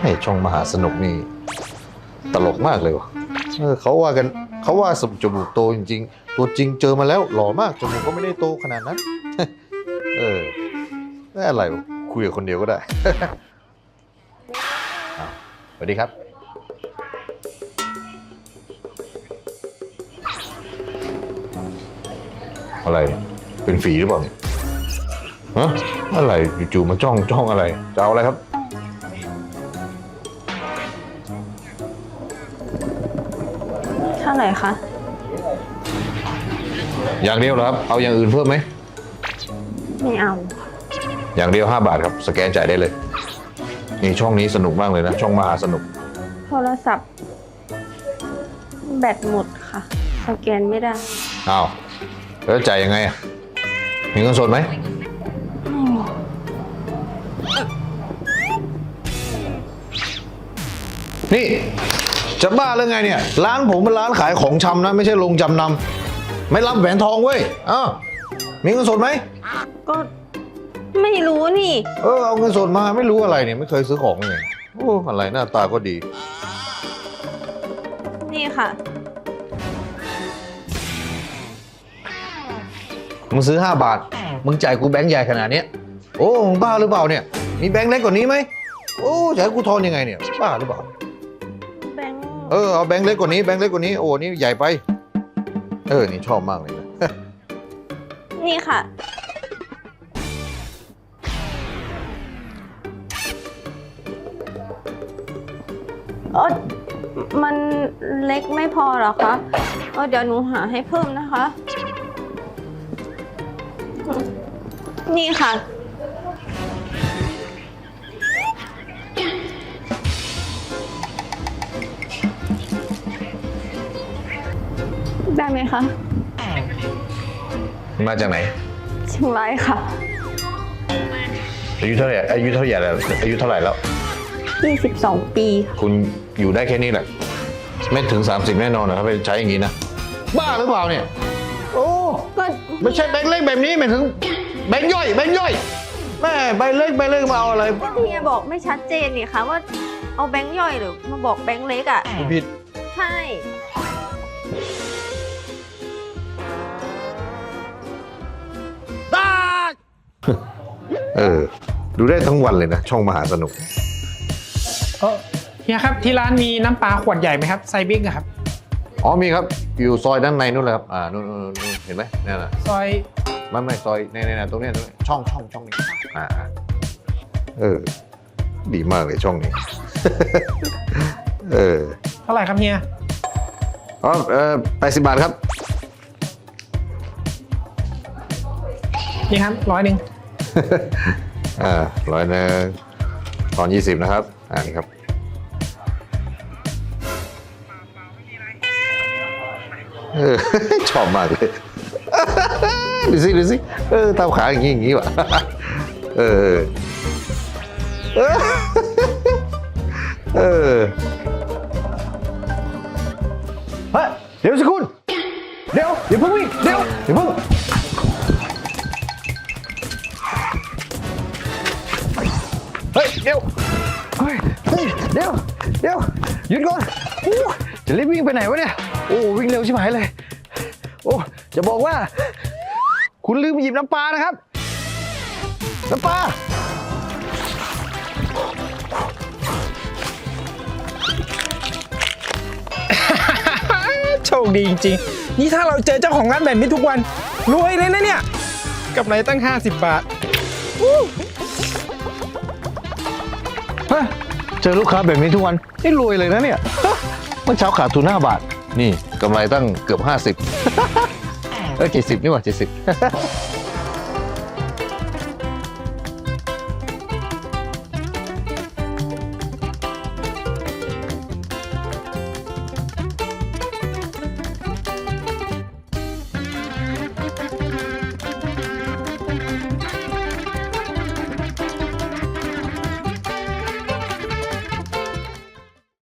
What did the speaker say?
ให้ช่องมหาสนุกนี่ตลกมากเลยวะเออเขาว่ากันเขาว่าสมจมูกโตจริง ๆ ตัวจริงเจอมาแล้วหล่อมากจมูกก็ไม่ได้โตขนาดนั้น เออไม่อะไรวะคุยกับคนเดียวก็ได้ อ้าวสวัสดีครับ อะไร เป็นฝีหรือเปล่าเนี่ยฮะอะไรจู่ๆมาจ้องจ้องอะไรจะเอาอะไรครับ ไหร่คะ อย่างเดียวเหรอครับ เอาอย่างอื่นเพิ่มไหม ไม่เอา อย่างเดียว 5 บาทครับ สแกนจ่ายได้เลย นี่ช่องนี้สนุกมากเลยนะ ช่องมหาสนุก โทรศัพท์ แบตหมดค่ะ สแกนไม่ได้ อ้าว แล้วจ่ายยังไงอะมีเงินสดไหม ไม่มี นี่ จะบ้าหรือไงเนี่ย ร้านผมเป็นร้านขายของชำนะ ไม่ใช่โรงจำนำไม่รับแหวนทองเว้ยอ้าวมีเงินสดไหม ก็ไม่รู้นี่ เออเอาเงินสดมาไม่รู้อะไรเนี่ยไม่เคยซื้อของเลยโอ้อะไรหน้าตาก็ดี นี่ค่ะ มึงซื้อ 5 บาท มึงจ่ายกูแบงค์ใหญ่ขนาดเนี้ยโอ้มึงบ้าหรือเปล่าเนี่ย มีแบงค์เล็กกว่านี้ไหมโอ้จะให้กูทอนยังไงเนี่ย บ้าหรือเปล่าแบงค์ เออเอาแบงค์เล็กกว่านี้แบงค์เล็กกว่านี้โอ้นี่ใหญ่ไป เออนี่ชอบมากเลยนะ นี่ค่ะ เออมันเล็กไม่พอเหรอคะเออเดี๋ยวหนูหาให้เพิ่มนะคะ นี่ค่ะ ได้ไหมคะมาจากไหนเชียงรายค่ะ อายุเท่าไหร่อายุเท่าไหร่แล้วอายุเท่าไหร่แล้ว 22 ปีค่ะคุณอยู่ได้แค่นี้แหละ ไม่ถึง 30 แน่นอนนะถ้าไปใช้อย่างนี้นะ บ้าหรือเปล่าเนี่ย โอ้ก็ไม่ใช่แบงค์เล็กแบบนี้หมายถึงแบงค์ย่อยแบงค์ย่อยแม่ใบเล็กใบเล็กมาเอาอะไรเมียบอกไม่ชัดเจนนี่คะว่าเอาแบงค์ย่อยหรือมาบอกแบงค์เล็กอะกูผิด ใช่ เออ ดูได้ทั้งวันเลยนะ ช่องมหาสนุก เออเฮียครับที่ร้านมีน้ำปลาขวดใหญ่ไหมครับไซส์บิ๊กอะครับ อ๋อมีครับ อยู่ซอยด้านในนู่นเลยครับ อ่านู่นนู่นนู่นเห็นไหมนี่นน่ะซอยไม่ไม่ซอยในในในตรงเนี้ยตรงเนี้ยช่องช่องช่องนี้อ่าอ่าเออ ดีมากเลยช่องนี้ เออเท่าไหร่ครับเฮียอ๋อเออแปดสิบบาทครับ นี่ครับร้อยหนึ่ง อ่าร้อยหนึ่งตอนยี่สิบนะครับ อ่านี่ครับเออชอบมากเลยดูสิดูสิเออตามขาอย่างนี้อย่างนี้ว่ะเออเออเออเฮ้ยเดี๋ยวสิคุณ เดี๋ยวอย่าเพิ่งวิ่งเดี๋ยวอย่าเพิ่ง เฮ้ยเดี๋ยวเฮ้ยเฮ้ยเดี๋ยวเดี๋ยวหยุดก่อนโอ้จะรีบวิ่งไปไหนวะเนี่ย โอ้วิ่งเร็วชิบหายเลย โอ้จะบอกว่า คุณลืมหยิบน้ำปลานะครับ น้ำปลาโชคดีจริงๆ นี่ถ้าเราเจอเจ้าของร้านแบบนี้ทุกวัน รวยเลยนะเนี่ย กับไรตั้ง 50 บาท ฮะเจอลูกค้าแบบนี้ทุกวัน นี่รวยเลยนะเนี่ยฮะเมื่อเช้าขาดทุน5บาท นี่กำไรตั้งเกือบ 50 เออเจ็ดสิบนี่หว่าเจ็ดสิบ